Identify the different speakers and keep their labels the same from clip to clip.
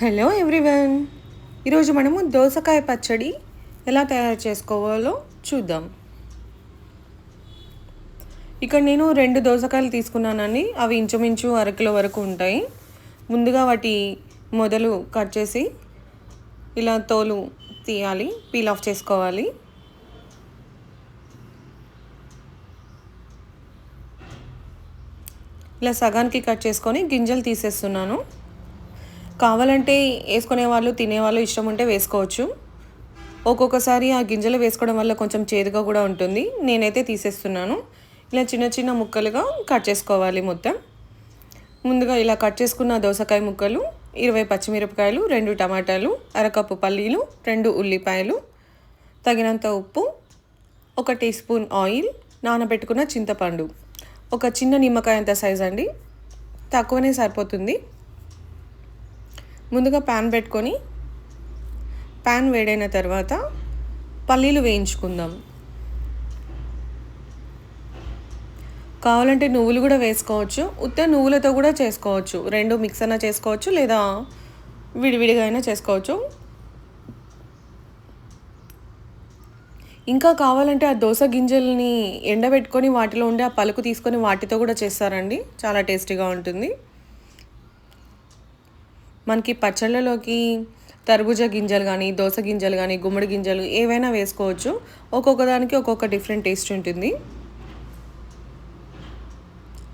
Speaker 1: Hello everyone. ఈరోజు మనము దోసకాయ పచ్చడి ఎలా తయారు చేసుకోవాలో చూద్దాం. ఇక్కడ నేను రెండు దోసకాయలు తీసుకున్నానండి. అవి ఇంచుమించు అరకిలో వరకు ఉంటాయి. ముందుగా వాటి మొదలు కట్ చేసి ఇలా తోలు తీయాలి. పీల్ ఆఫ్ చేసుకోవాలి. ఇలా సగానికి కట్ చేసుకొని గింజలు తీసేస్తున్నాను. కావాలంటే వేసుకునే వాళ్ళు తినేవాళ్ళు ఇష్టం ఉంటే వేసుకోవచ్చు. ఒక్కొక్కసారి ఆ గింజలు వేసుకోవడం వల్ల కొంచెం చేదుగా కూడా ఉంటుంది. నేనైతే తీసేస్తున్నాను. ఇలా చిన్న చిన్న ముక్కలుగా కట్ చేసుకోవాలి మొత్తం. ముందుగా ఇలా కట్ చేసుకున్న దోసకాయ ముక్కలు ఇరవై పచ్చిమిరపకాయలు రెండు టమాటాలు అరకప్పు పల్లీలు రెండు ఉల్లిపాయలు తగినంత ఉప్పు ఒక టీ స్పూన్ ఆయిల్ నానబెట్టుకున్న చింతపండు. ఒక చిన్న నిమ్మకాయ అంత సైజ్ అండి. తక్కువనే సరిపోతుంది. ముందుగా ప్యాన్ పెట్టుకొని ప్యాన్ వేడైన తర్వాత పల్లీలు వేయించుకుందాం. కావాలంటే నువ్వులు కూడా వేసుకోవచ్చు ఉత్త నువ్వులతో కూడా చేసుకోవచ్చు. రెండు మిక్స్ అయినా చేసుకోవచ్చు లేదా విడివిడిగా అయినా చేసుకోవచ్చు. ఇంకా కావాలంటే ఆ దోశ గింజల్ని ఎండబెట్టుకొని వాటిలో ఉండే ఆ పలుకు తీసుకొని వాటితో కూడా చేస్తారండి. చాలా టేస్టీగా ఉంటుంది. మనకి పచ్చళ్ళలోకి తర్బూజా గింజలు కానీ దోస గింజలు కానీ గుమ్మడి గింజలు ఏవైనా వేసుకోవచ్చు. ఒక్కొక్క దానికి ఒక్కొక్క డిఫరెంట్ టేస్ట్ ఉంటుంది.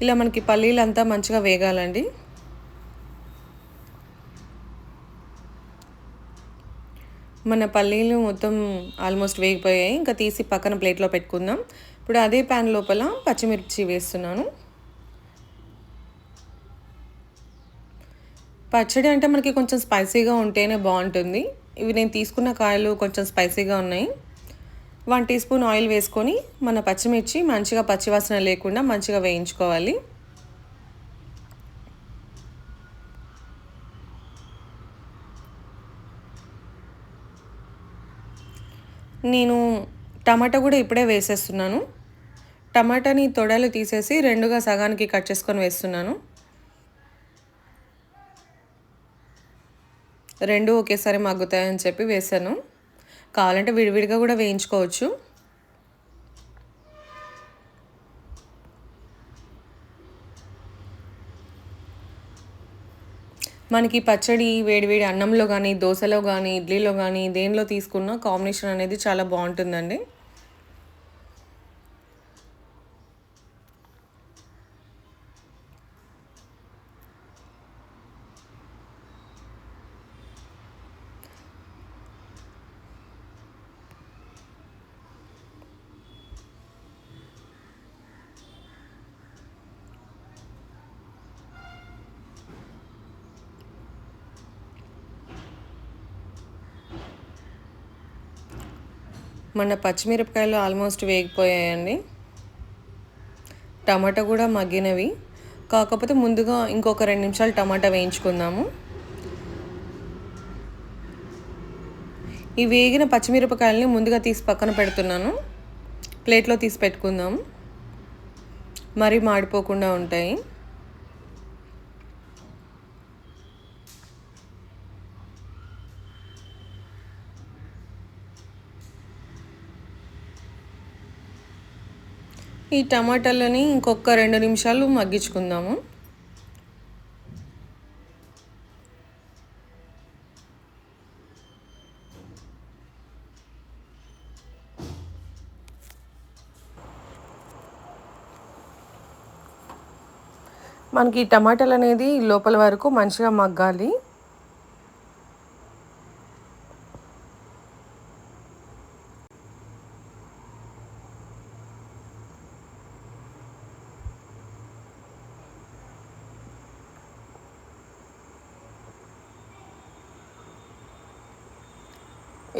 Speaker 1: ఇలా మనకి పల్లీలు అంతా మంచిగా వేగాలండి. మన పల్లీలు మొత్తం ఆల్మోస్ట్ వేగిపోయాయి. ఇంకా తీసి పక్కన ప్లేట్లో పెట్టుకుందాం. ఇప్పుడు అదే ప్యాన్ లోపల పచ్చిమిర్చి వేస్తున్నాను. పచ్చడి అంటే మనకి కొంచెం స్పైసీగా ఉంటేనే బాగుంటుంది. ఇవి నేను తీసుకున్న కాయలు కొంచెం స్పైసీగా ఉన్నాయి. వన్ టీ స్పూన్ ఆయిల్ వేసుకొని మన పచ్చిమిర్చి మంచిగా పచ్చివాసన లేకుండా మంచిగా వేయించుకోవాలి. నేను టమాటా కూడా ఇప్పుడే వేసేస్తున్నాను. టమాటాని తొడలు తీసేసి రెండుగా సగానికి కట్ చేసుకొని వేస్తున్నాను. రెండు ఒకేసారి మగ్గుతాయని చెప్పి వేసాను కావాలంటే విడివిడిగా కూడా వేయించుకోవచ్చు. మనకి పచ్చడి వేడివేడి అన్నంలో కానీ దోశలో కానీ ఇడ్లీలో కానీ దేనిలో తీసుకున్న కాంబినేషన్ అనేది చాలా బాగుంటుందండి. మన పచ్చిమిరపకాయలు ఆల్మోస్ట్ వేగిపోయాయండి. టమాటా కూడా మగ్గినవి. కాకపోతే ముందుగా ఇంకొక రెండు నిమిషాలు టమాటా వేయించుకుందాము. ఈ వేగిన పచ్చిమిరపకాయలని ముందుగా తీసి పక్కన పెడుతున్నాను. ప్లేట్లో తీసి పెట్టుకుందాము మరీ మాడిపోకుండా ఉంటాయి. ఈ టమాటాలని ఇంకొక రెండు నిమిషాలు మగ్గించుకుందాము. మనకి టమాటాలు అనేది లోపల వరకు మంచిగా మగ్గాలి.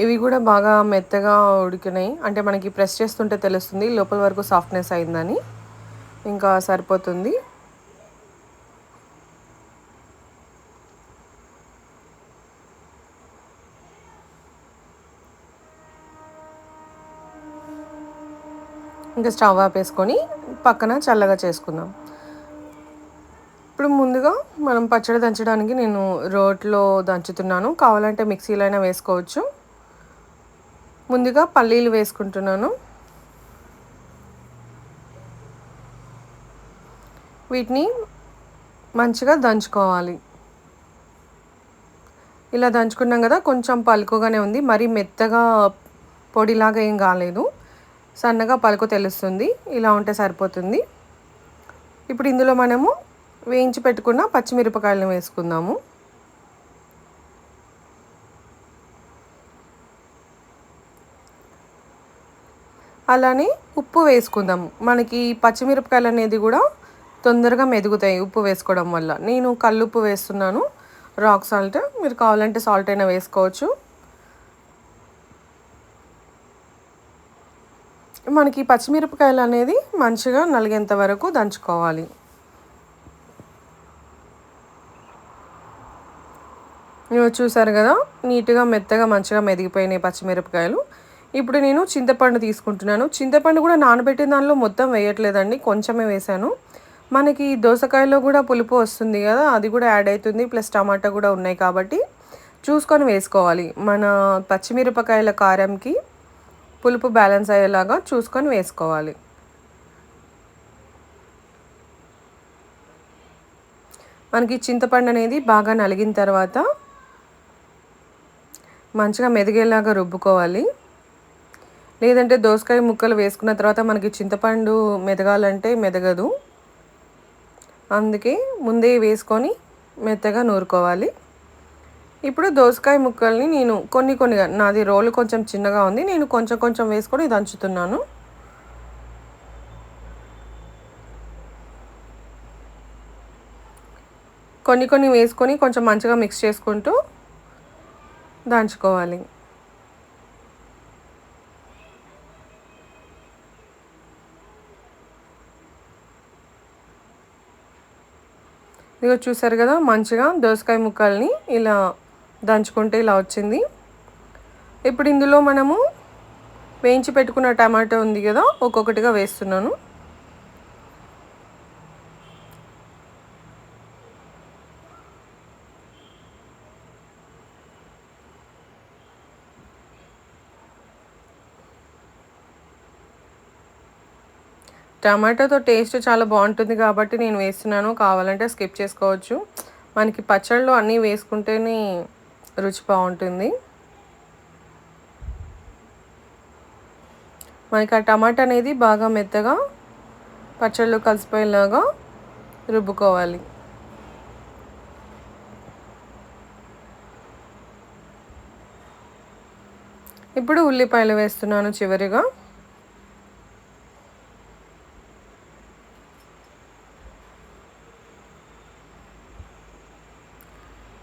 Speaker 1: ఇవి కూడా బాగా మెత్తగా ఉడికినాయి. అంటే మనకి ప్రెస్ చేస్తుంటే తెలుస్తుంది లోపల వరకు సాఫ్ట్నెస్ అయిందని. ఇంకా సరిపోతుంది. ఇంకా స్టవ్ ఆపేసుకొని పక్కన చల్లగా చేసుకుందాం. ఇప్పుడు ముందుగా మనం పచ్చడి దంచడానికి నేను రోట్లో దంచుతున్నాను. కావాలంటే మిక్సీలైనా అయినా వేసుకోవచ్చు. ముందుగా పల్లీలు వేసుకుంటున్నాను. వీటిని మంచిగా దంచుకోవాలి. ఇలా దంచుకున్నాం కదా కొంచెం పలుకుగానే ఉంది. మరీ మెత్తగా పొడిలాగా ఏం కాలేదు. సన్నగా పలుకు తెలుస్తుంది. ఇలా ఉంటే సరిపోతుంది. ఇప్పుడు ఇందులో మనము వేయించి పెట్టుకున్న పచ్చిమిరపకాయలను వేసుకుందాము. అలానే ఉప్పు వేసుకుందాము మనకి పచ్చిమిరపకాయలు అనేది కూడా తొందరగా మెదుగుతాయి ఉప్పు వేసుకోవడం వల్ల. నేను కల్లుప్పు వేస్తున్నాను. రాక్ సాల్ట్ మీరు కావాలంటే సాల్ట్ అయినా వేసుకోవచ్చు. మనకి పచ్చిమిరపకాయలు అనేది మంచిగా నలిగేంత వరకు దంచుకోవాలి. చూసారు కదా? నీట్గా మెత్తగా మంచిగా మెదిగిపోయినాయి పచ్చిమిరపకాయలు. ఇప్పుడు నేను చింతపండు తీసుకుంటున్నాను. చింతపండు కూడా నానబెట్టిన దానిలో మొత్తం వేయట్లేదండి. కొంచెమే వేశాను. మనకి దోసకాయలో కూడా పులుపు వస్తుంది కదా అది కూడా యాడ్ అవుతుంది. ప్లస్ టమాటా కూడా ఉన్నాయి కాబట్టి చూసుకొని వేసుకోవాలి. మన పచ్చిమిరపకాయల కారంకి పులుపు బ్యాలెన్స్ అయ్యేలాగా చూసుకొని వేసుకోవాలి. మనకి చింతపండు అనేది బాగా నలిగిన తర్వాత మంచిగా మెదిగేలాగా రుబ్బుకోవాలి. లేదంటే దోసకాయ ముక్కలు వేసుకున్న తర్వాత మనకి చింతపండు మెదగాలంటే మెదగదు అందుకే ముందే వేసుకొని మెత్తగా నూరుకోవాలి. ఇప్పుడు దోసకాయ ముక్కల్ని నేను కొన్ని కొన్ని నాది రోలు కొంచెం చిన్నగా ఉంది నేను కొంచెం కొంచెం వేసుకొని దంచుతున్నాను కొన్ని కొన్ని వేసుకొని కొంచెం మంచిగా మిక్స్ చేసుకుంటూ దంచుకోవాలి. ఇదిగో చూసారు కదా మంచిగా దోసకాయ ముక్కల్ని ఇలా దంచుకుంటే ఇలా వచ్చింది. ఇప్పుడు ఇందులో మనము వేయించి పెట్టుకున్న టమాటో ఉంది కదా ఒక్కొక్కటిగా వేస్తున్నాను. టమాటోతో టేస్ట్ చాలా బాగుంటుంది కాబట్టి నేను వేస్తున్నాను. కావాలంటే స్కిప్ చేసుకోవచ్చు. మనకి పచ్చళ్ళు అన్నీ వేసుకుంటేనే రుచి బాగుంటుంది. మనకి ఆ టమాటా అనేది బాగా మెత్తగా పచ్చళ్ళు కలిసిపోయేలాగా రుబ్బుకోవాలి. ఇప్పుడు ఉల్లిపాయలు వేస్తున్నాను చివరిగా.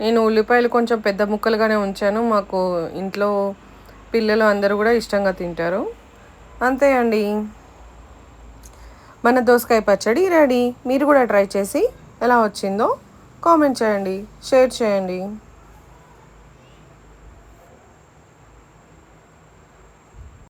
Speaker 1: నేను ఉల్లిపాయలు కొంచెం పెద్ద ముక్కలుగానే ఉంచాను. మాకు ఇంట్లో పిల్లలు అందరూ కూడా ఇష్టంగా తింటారు. అంతే అండి. మన దోసకాయ పచ్చడి రెడీ. మీరు కూడా ట్రై చేసి ఎలా వచ్చిందో కామెంట్ చేయండి షేర్ చేయండి.